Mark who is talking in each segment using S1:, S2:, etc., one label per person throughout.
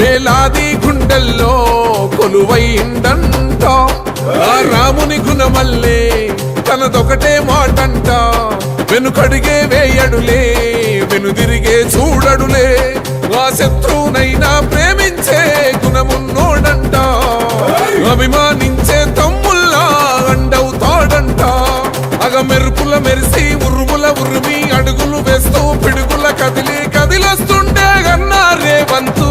S1: వేలాది గుండెల్లో కొలువైందంట. ఆ రాముని గుణమల్లే తనదొకటే మాటంట. వెనుకడిగే వేయడులే వెనుదిరిగే చూడడులే. ఆ శత్రువునైనా ప్రేమించే గుణమున్నోడంట. అభిమానించే తమ్ముల్లా అండవుతాడంట అగ మెరుపుల మెరిసి ఉరుముల ఉరిమి అడుగులు వేస్తూ పిడుగుల కదిలి కదిలొస్తుండే గన్నా రేవంతు.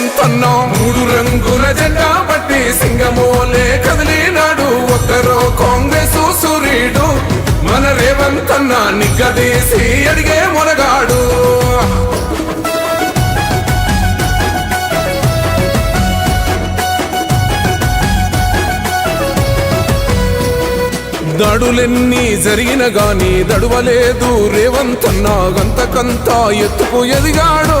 S1: సిద్ధమాయే మూడు రంగుల జెండా బట్టి సింగమోలే కదిలినాడు ఒక్కరో కాంగ్రెస్ సూర్యుడు మన రేవంత్ అన్న నిగ్గదీసి అడిగే మునగాడు. దడు దాడులెన్ని జరిగిన గాని దడువలేదు రేవంతన్నా గంతకంతా ఎత్తుకు ఎదిగాడో.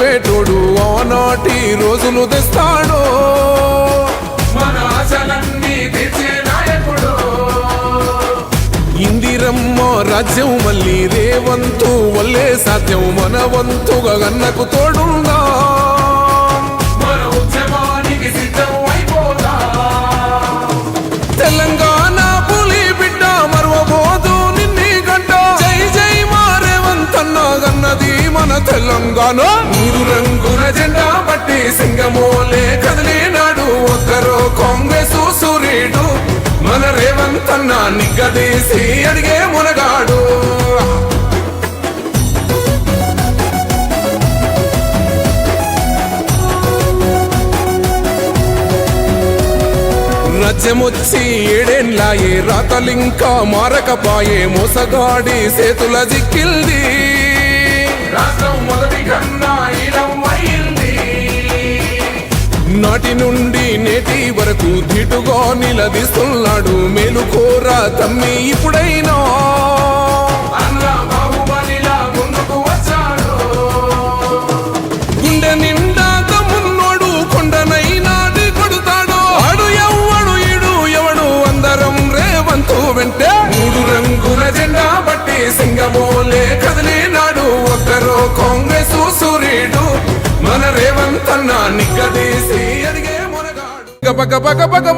S1: కలిపేటోడు ఆనాటి రోజులు తెస్తాడు. ఇందిరమ్మ రాజ్యం మళ్ళీ రేవంతు వల్లే సాధ్యం. మన వంతుగా గన్నకు తోడుందా? తెలంగాణ. మూడు రంగుల జెండా పట్టి సింగమోలే కదిలినాడు ఒక్కరో కాంగ్రెస్ సూర్యుడు. మన రేవంత్ అన్న నిగ్గదీసి అడిగే మునగాడు. రాజ్యమొచ్చి ఏడేన్లాయే రాతలింకా మారకపాయే మోసగాడి సేతుల జిక్కిల్ది. నాటి నుండి నేటి వరకు ధిటుగా నిలదీస్తున్నాడు మేలుకోరా తమ్మి ఇప్పుడైనా. మునగాడు పగ పగ